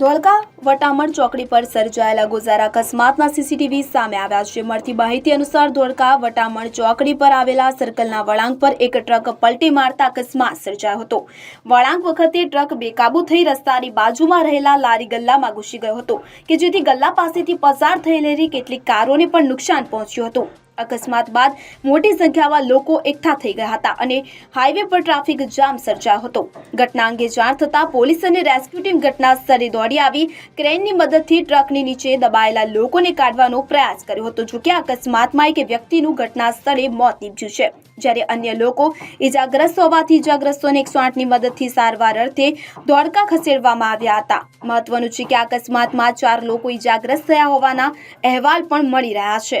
ધોળકા વટામણ ચોકડી પર સર્જાયેલા ગોઝારા અકસ્માતના સીસીટીવી સામે આવ્યા છે. મળતી માહિતી અનુસાર ધોળકા વટામણ ચોકડી પર આવેલા સર્કલના વળાંક પર એક ટ્રક પલટી મારતા અકસ્માત સર્જાયો હતો. વળાંક વખતે ટ્રક બેકાબુ થઈ રસ્તાની બાજુમાં રહેલા લારી ગલ્લામાં ઘૂસી ગયો હતો, કે જેથી ગલ્લા પાસેથી પસાર થયેલી કેટલીક કારોને પણ નુકસાન પહોંચ્યું હતું. અકસ્માત બાદ મોટી સંખ્યામાં લોકો એકઠા થઈ ગયા હતા અને હાઈવે પર ટ્રાફિક જામ સર્જાયો હતો. ઘટના અંગે જાણ થતાં પોલીસ અને રેસ્ક્યુ ટીમ ઘટના સ્થળે દોડી આવી. ક્રેનની મદદથી ટ્રકની નીચે દબાયેલા લોકોને કાઢવાનો પ્રયાસ કર્યો હતો, જોકે અકસ્માતમાં એક વ્યક્તિનું ઘટના સ્થળે મોત નીપજ્યું છે. જ્યારે અન્ય લોકો ઇજાગ્રસ્ત હોવાથી ઇજાગ્રસ્તોને એકસો આઠની મદદથી સારવાર અર્થે ધોળકા ખસેડવામાં આવ્યા હતા. મહત્વનું છે કે અકસ્માતમાં ચાર લોકો ઇજાગ્રસ્ત થયા હોવાના અહેવાલ પણ મળી રહ્યા છે.